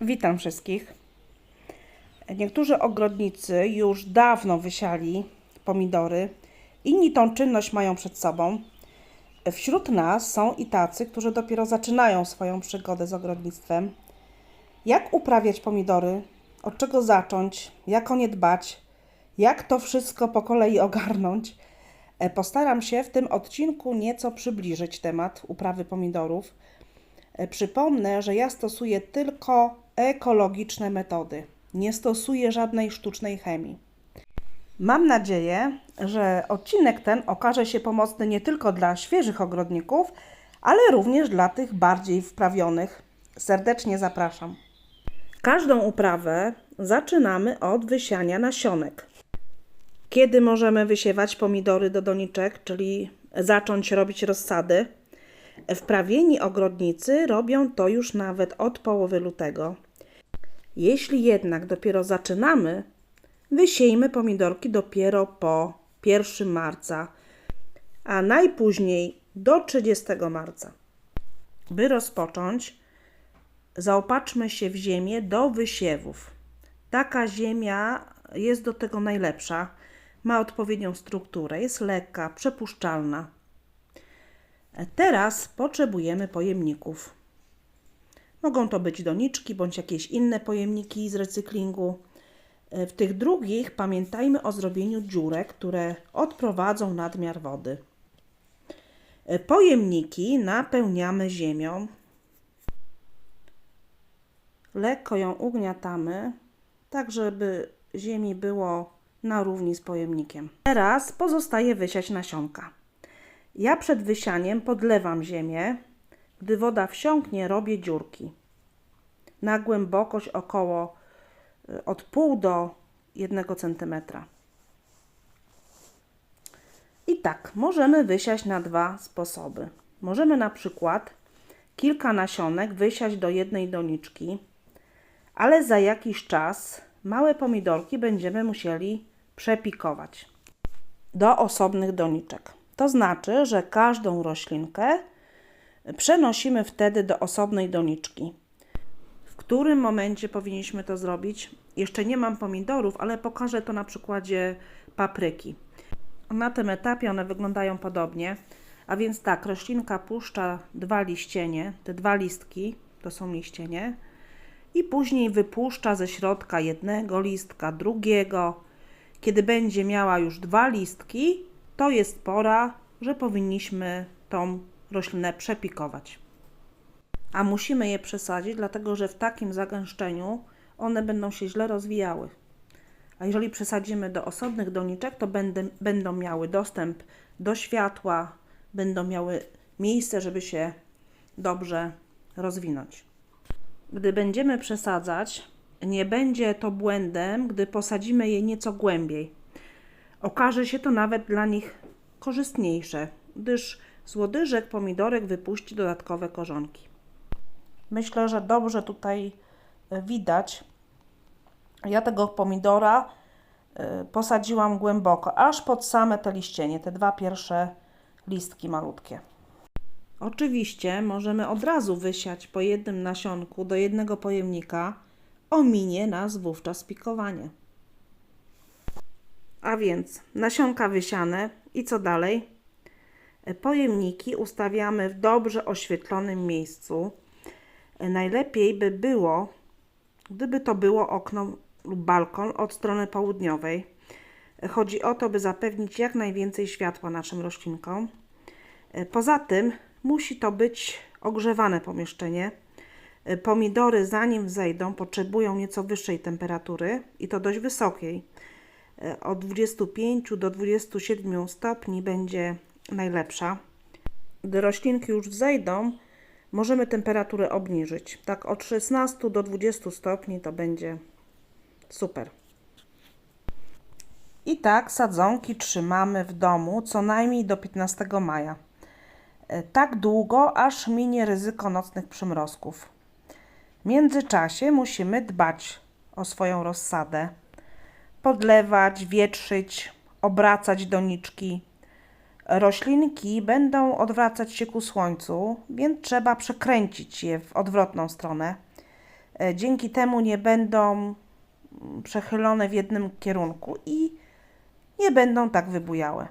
Witam wszystkich. Niektórzy ogrodnicy już dawno wysiali pomidory, inni tą czynność mają przed sobą. Wśród nas są i tacy, którzy dopiero zaczynają swoją przygodę z ogrodnictwem. Jak uprawiać pomidory? Od czego zacząć? Jak o nie dbać? Jak to wszystko po kolei ogarnąć? Postaram się w tym odcinku nieco przybliżyć temat uprawy pomidorów. Przypomnę, że ja stosuję tylko ekologiczne metody. Nie stosuję żadnej sztucznej chemii. Mam nadzieję, że odcinek ten okaże się pomocny nie tylko dla świeżych ogrodników, ale również dla tych bardziej wprawionych. Serdecznie zapraszam. Każdą uprawę zaczynamy od wysiania nasionek. Kiedy możemy wysiewać pomidory do doniczek, czyli zacząć robić rozsady? Wprawieni ogrodnicy robią to już nawet od połowy lutego. Jeśli jednak dopiero zaczynamy, wysiejmy pomidorki dopiero po 1 marca, a najpóźniej do 30 marca. By rozpocząć, zaopatrzmy się w ziemię do wysiewów. Taka ziemia jest do tego najlepsza. Ma odpowiednią strukturę, jest lekka, przepuszczalna. Teraz potrzebujemy pojemników. Mogą to być doniczki bądź jakieś inne pojemniki z recyklingu. W tych drugich pamiętajmy o zrobieniu dziurek, które odprowadzą nadmiar wody. Pojemniki napełniamy ziemią. Lekko ją ugniatamy, tak żeby ziemi było na równi z pojemnikiem. Teraz pozostaje wysiać nasionka. Ja przed wysianiem podlewam ziemię. Gdy woda wsiąknie, robię dziurki. Na głębokość około y, od pół do 1 cm. I tak, możemy wysiać na dwa sposoby. Możemy na przykład kilka nasionek wysiać do jednej doniczki, ale za jakiś czas małe pomidorki będziemy musieli przepikować do osobnych doniczek. To znaczy, że każdą roślinkę przenosimy wtedy do osobnej doniczki. W którym momencie powinniśmy to zrobić? Jeszcze nie mam pomidorów, ale pokażę to na przykładzie papryki. Na tym etapie one wyglądają podobnie. A więc tak, roślinka puszcza dwa liścienie, te dwa listki to są liścienie, i później wypuszcza ze środka jednego listka, drugiego. Kiedy będzie miała już dwa listki, to jest pora, że powinniśmy tą roślinę przepikować. A musimy je przesadzić, dlatego że w takim zagęszczeniu one będą się źle rozwijały. A jeżeli przesadzimy do osobnych doniczek, to będę, będą miały dostęp do światła, będą miały miejsce, żeby się dobrze rozwinąć. Gdy będziemy przesadzać, nie będzie to błędem, gdy posadzimy je nieco głębiej. Okaże się to nawet dla nich korzystniejsze, gdyż z łodyżek pomidorek wypuści dodatkowe korzonki. Myślę, że dobrze tutaj e, widać. Ja tego pomidora e, posadziłam głęboko, aż pod same te liścienie, te dwa pierwsze listki malutkie. Oczywiście możemy od razu wysiać po jednym nasionku do jednego pojemnika. Ominie nas wówczas pikowanie. A więc nasionka wysiane i co dalej? Pojemniki ustawiamy w dobrze oświetlonym miejscu. Najlepiej by było, gdyby to było okno lub balkon od strony południowej. Chodzi o to, by zapewnić jak najwięcej światła naszym roślinkom. Poza tym musi to być ogrzewane pomieszczenie. Pomidory, zanim wzejdą, potrzebują nieco wyższej temperatury i to dość wysokiej. Od 25 do 27 stopni będzie najlepsza. Gdy roślinki już wzejdą, możemy temperaturę obniżyć. Tak od 16 do 20 stopni to będzie super. I tak sadzonki trzymamy w domu co najmniej do 15 maja. E, Tak długo, aż minie ryzyko nocnych przymrozków. W międzyczasie musimy dbać o swoją rozsadę. Podlewać, wietrzyć, obracać doniczki. Roślinki będą odwracać się ku słońcu, więc trzeba przekręcić je w odwrotną stronę. E, Dzięki temu nie będą mm, przechylone w jednym kierunku i nie będą tak wybujałe.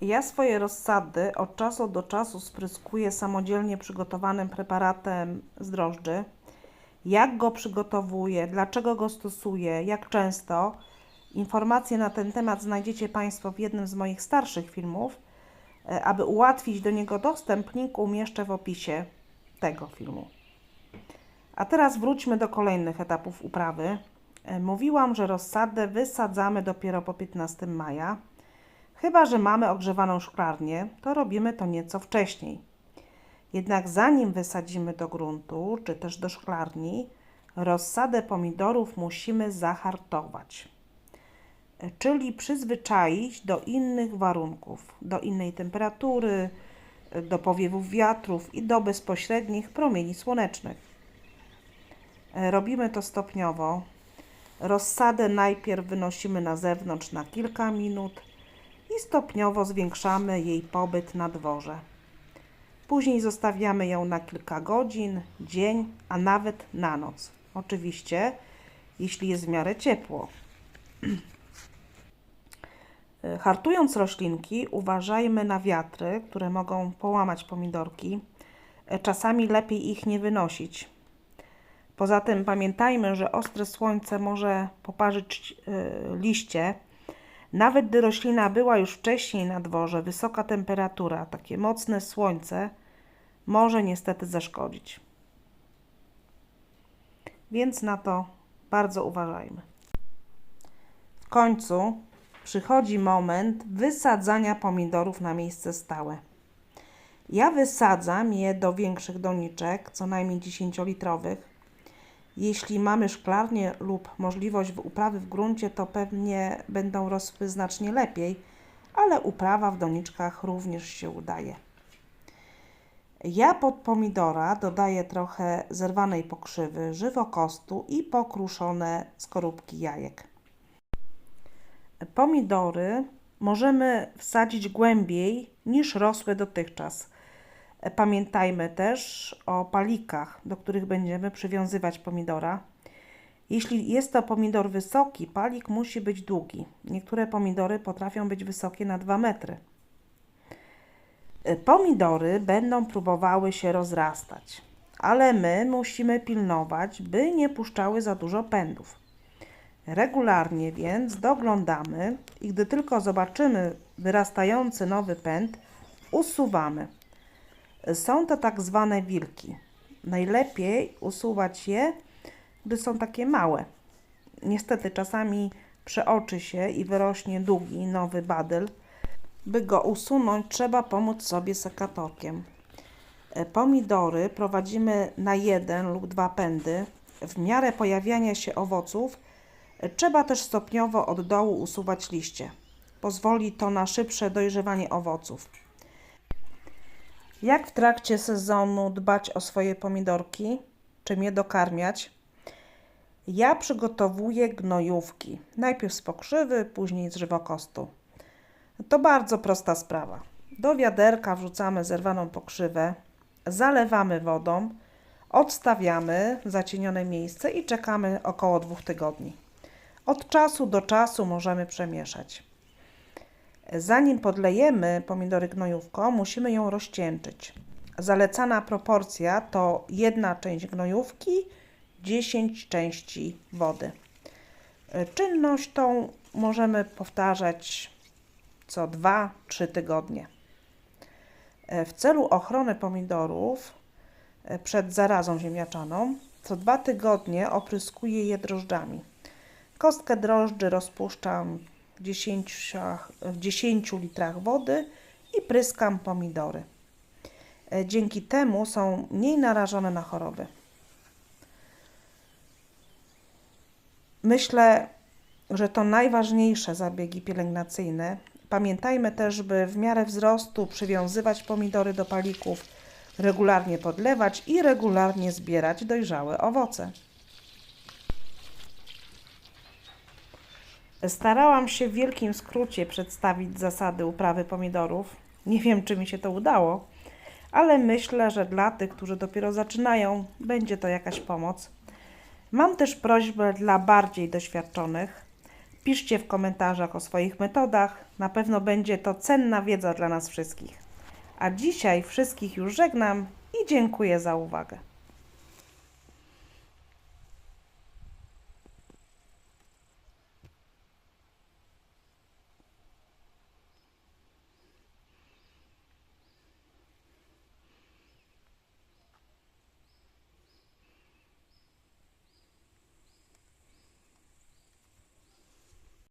Ja swoje rozsady od czasu do czasu spryskuję samodzielnie przygotowanym preparatem z drożdży. Jak go przygotowuję, dlaczego go stosuję, jak często. Informacje na ten temat znajdziecie Państwo w jednym z moich starszych filmów. E, Aby ułatwić do niego dostęp, link umieszczę w opisie tego filmu. A teraz wróćmy do kolejnych etapów uprawy. E, Mówiłam, że rozsadę wysadzamy dopiero po 15 maja. Chyba, że mamy ogrzewaną szklarnię, to robimy to nieco wcześniej. Jednak zanim wysadzimy do gruntu, czy też do szklarni, rozsadę pomidorów musimy zahartować. Czyli przyzwyczaić do innych warunków, do innej temperatury, do powiewów wiatrów i do bezpośrednich promieni słonecznych. Robimy to stopniowo. Rozsadę najpierw wynosimy na zewnątrz na kilka minut i stopniowo zwiększamy jej pobyt na dworze. Później zostawiamy ją na kilka godzin, dzień, a nawet na noc. Oczywiście, jeśli jest w miarę ciepło. Hartując roślinki, uważajmy na wiatry, które mogą połamać pomidorki. Czasami lepiej ich nie wynosić. Poza tym pamiętajmy, że ostre słońce może poparzyć e, liście. Nawet gdy roślina była już wcześniej na dworze, wysoka temperatura, takie mocne słońce może niestety zaszkodzić. Więc na to bardzo uważajmy. W końcu przychodzi moment wysadzania pomidorów na miejsce stałe. Ja wysadzam je do większych doniczek, co najmniej 10-litrowych. Jeśli mamy szklarnię lub możliwość uprawy w gruncie, to pewnie będą rosły znacznie lepiej, ale uprawa w doniczkach również się udaje. Ja pod pomidora dodaję trochę zerwanej pokrzywy, żywokostu i pokruszone skorupki jajek. Pomidory możemy wsadzić głębiej niż rosły dotychczas. Pamiętajmy też o palikach, do których będziemy przywiązywać pomidora. Jeśli jest to pomidor wysoki, palik musi być długi. Niektóre pomidory potrafią być wysokie na 2 metry. Pomidory będą próbowały się rozrastać, ale my musimy pilnować, by nie puszczały za dużo pędów. Regularnie więc doglądamy i gdy tylko zobaczymy wyrastający nowy pęd, usuwamy. Są to tak zwane wilki. Najlepiej usuwać je, gdy są takie małe. Niestety czasami przeoczy się i wyrośnie długi nowy badyl. By go usunąć, trzeba pomóc sobie sekatorkiem. E, Pomidory prowadzimy na jeden lub dwa pędy. W miarę pojawiania się owoców trzeba też stopniowo od dołu usuwać liście. Pozwoli to na szybsze dojrzewanie owoców. Jak w trakcie sezonu dbać o swoje pomidorki? Czym je dokarmiać? Ja przygotowuję gnojówki. Najpierw z pokrzywy, później z żywokostu. To bardzo prosta sprawa. Do wiaderka wrzucamy zerwaną pokrzywę, zalewamy wodą, odstawiamy w zacienione miejsce i czekamy około dwóch tygodni. Od czasu do czasu możemy przemieszać. Zanim podlejemy pomidory gnojówką, musimy ją rozcieńczyć. Zalecana proporcja to jedna część gnojówki, 10 części wody. Czynność tą możemy powtarzać co 2-3 tygodnie. W celu ochrony pomidorów przed zarazą ziemniaczaną, co dwa tygodnie opryskuję je drożdżami. Kostkę drożdży rozpuszczam w 10, w 10 litrach wody i pryskam pomidory. E, Dzięki temu są mniej narażone na choroby. Myślę, że to najważniejsze zabiegi pielęgnacyjne. Pamiętajmy też, by w miarę wzrostu przywiązywać pomidory do palików, regularnie podlewać i regularnie zbierać dojrzałe owoce. Starałam się w wielkim skrócie przedstawić zasady uprawy pomidorów. Nie wiem, czy mi się to udało, ale myślę, że dla tych, którzy dopiero zaczynają, będzie to jakaś pomoc. Mam też prośbę dla bardziej doświadczonych. Piszcie w komentarzach o swoich metodach. Na pewno będzie to cenna wiedza dla nas wszystkich. A dzisiaj wszystkich już żegnam i dziękuję za uwagę.